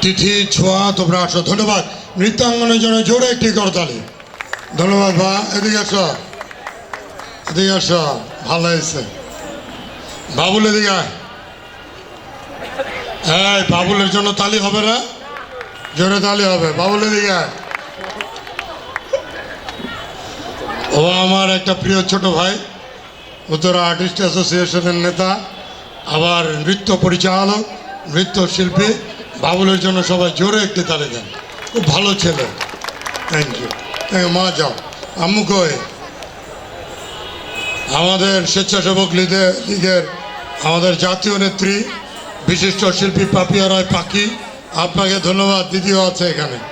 তিথি ছোঁয়া, তোমরা আসো, ধন্যবাদ। নৃত্যাঙ্গনের জন্য জোরে একটি করতালি। ধন্যবাদ, বা, এদিকে আসো। এদিকে আসো, ভালো হয়েছে। বাবুল, এদিকে। হ্যাঁ বাবুলের জন্য তালি হবে না? জোরে তালি হবে। বাবুল, এদিকে ও আমার একটা প্রিয় ছোট ভাই, উত্তরা আর্টিস্ট অ্যাসোসিয়েশনের নেতা, আবার নৃত্য পরিচালক নৃত্যশিল্পী বাবুলের জন্য সবাই জোরে একটি তালি দেন। খুব ভালো ছেলে। থ্যাংক ইউ থ্যাংক মা যাও। আম্মু কই? আমাদের স্বেচ্ছাসেবক লীগের আমাদের জাতীয় নেত্রী, বিশিষ্ট শিল্পী পাপিয়া রায় পাখি, আপনাকে ধন্যবাদ। দিদিও আছে এখানে।